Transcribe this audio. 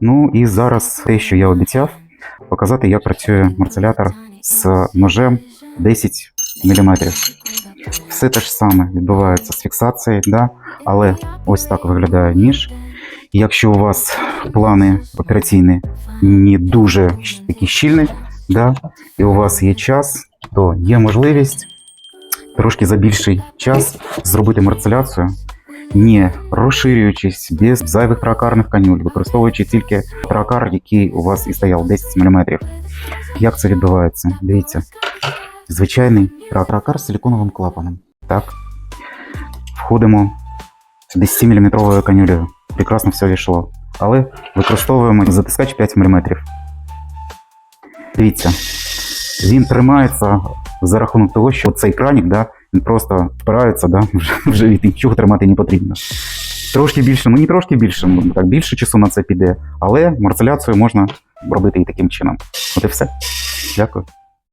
Ну і зараз те, що я обіцяв, показати, як працює марцелятор з ножем 10 мм. Все те ж саме відбувається з фіксацією, да? але ось так виглядає ніж. Якщо у вас плани операційні не дуже такі щільні, да? і у вас є час, то є можливість трошки за більший час зробити марцеляцію, не розширюючись без зайвих тракарних канюль, використовуючи тільки тракар, який у вас і стояв 10 мм. Як це відбувається? Дивіться. Звичайний тра- тракар з силіконовим клапаном. Так. Входимо з 10 мм канюлею. Прекрасно все війшло. Але використовуємо затискач 5 мм. Дивіться, він тримається за рахунок того, що цей кранік, да, просто впирається, да, вже, вже від нічого тримати не потрібно. Трошки більше, ну не трошки більше, ну, так, більше часу на це піде, але марцеляцію можна робити і таким чином. От і все. Дякую.